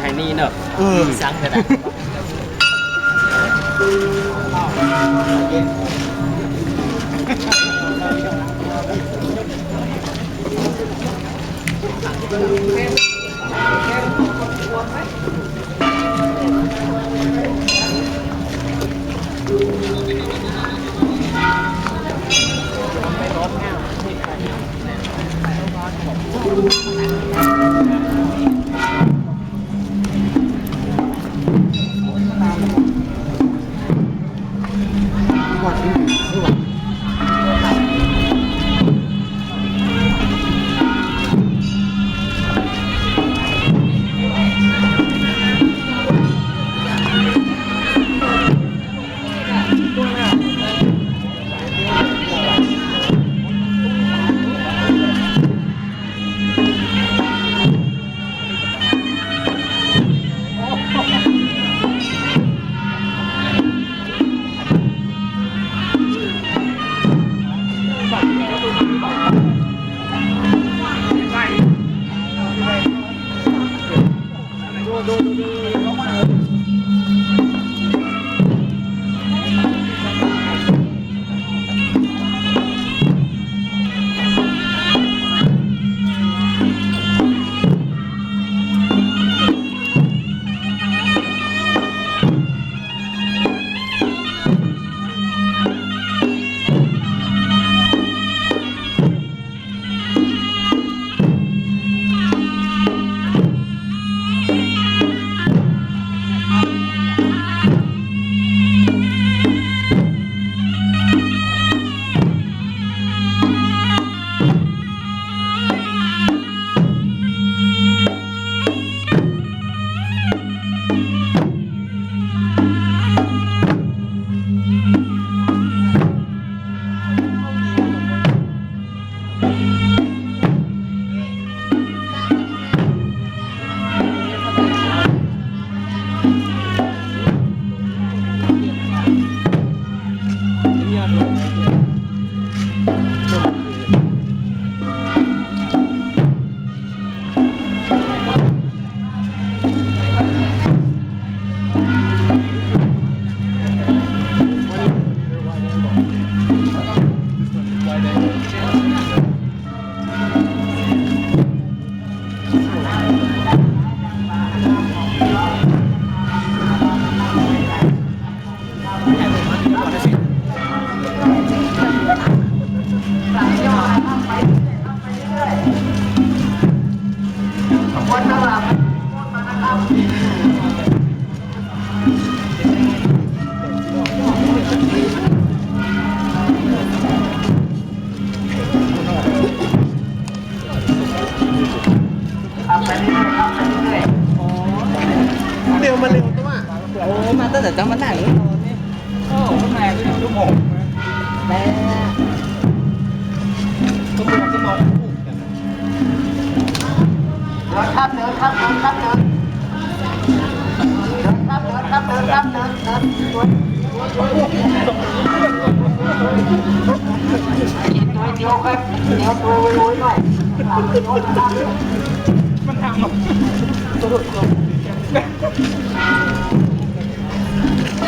ไฮนี่เนอะเออสังกันนะ ตั้งแต่จังมันหนังโอ้มันแรงก็อยู่ทุกหงแต่ก็มองก็มองเดินครับเดินครับเดินครับเดินเดินครับเดินครับเดินครับเดินเดินกินตัวเดียวครับเดี๋ยวตัวไว้หน่อยมันทำแบบ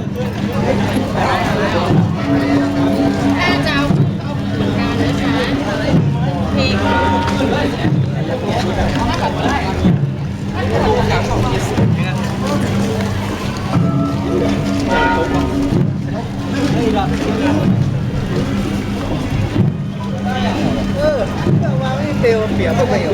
呃，我这鱼鳔、皮儿都卖了。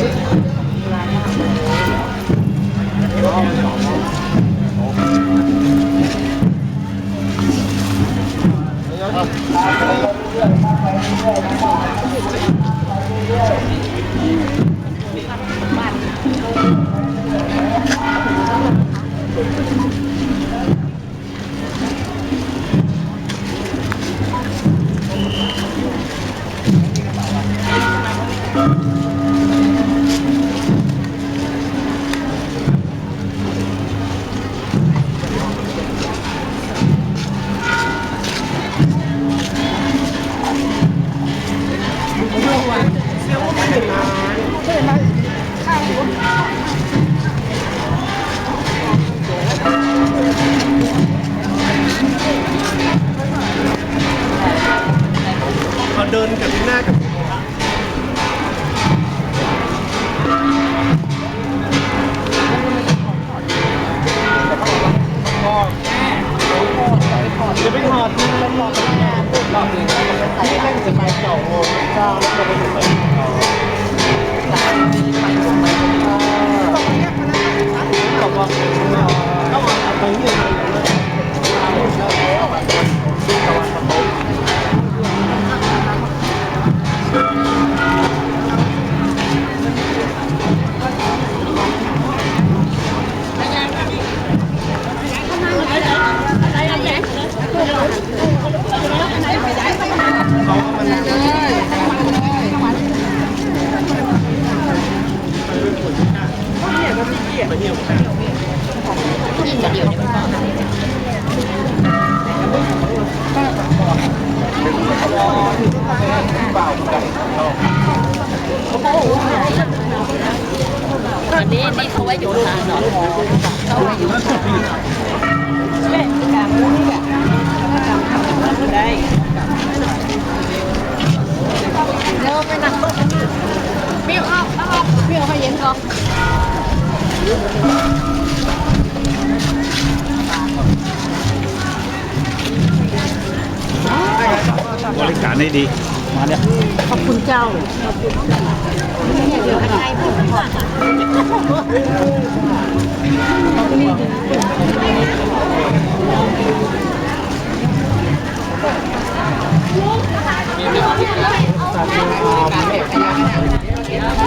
然后很硬很。 อันนี้นี่เขาไว้อยู่ทางเนาะเขาไว้อยู่ทางแม่กางมุ้งนี่แหละได้เดี๋ยวไปนั่งต๊ะเปี้ยวเอาเอาเปี้ยวให้เย็นก่อนบริการได้ดี มาเนี่ย ขอบคุณเจ้าขอบคุณเดี๋ยวให้พูดก่อนโดนนี่นะจะกินเป็นบ้า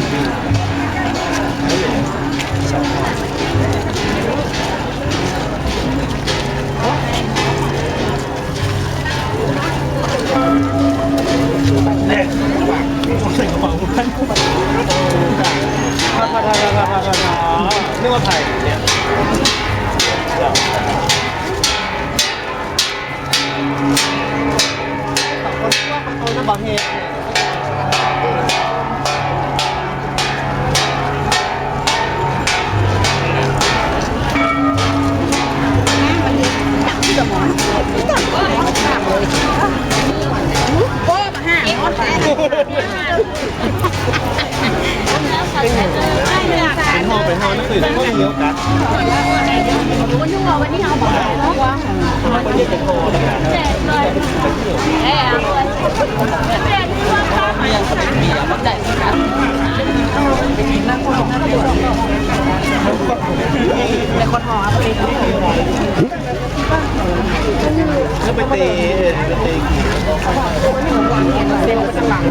เป็นห้องเป็นห้องนั่นคือห้องเดียวกันวันนี้วันนี้เอาบอกแล้วว่าก็เรียกเป็นโคแล้วกันแจกเลยแอบแจกที่ว่าข้าวยังสมัยมีอะมันได้กันแต่คนหอเอาไปเลยแล้วไปเตะไปเตะกี่ ไ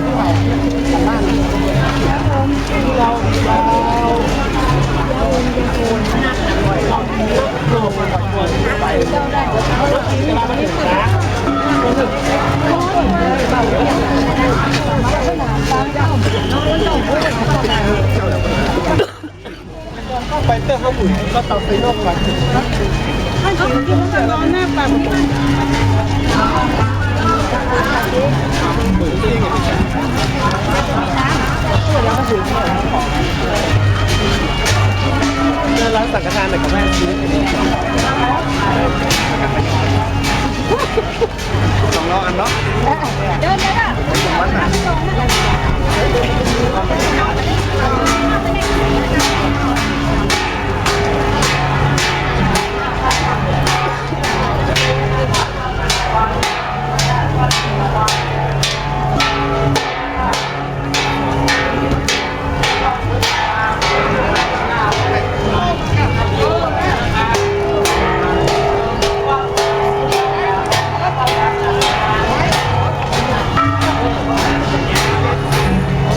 ปเตอร์ห้องหุ่นก็ตอบไปนอกหลังถึงนะให้กินกินกันร้อนแน่ไปหมดเลย เจอร้านสังฆทานแต่ก็แม่ซื้อสองรอบอันเนาะเดินเลยอะมันอะ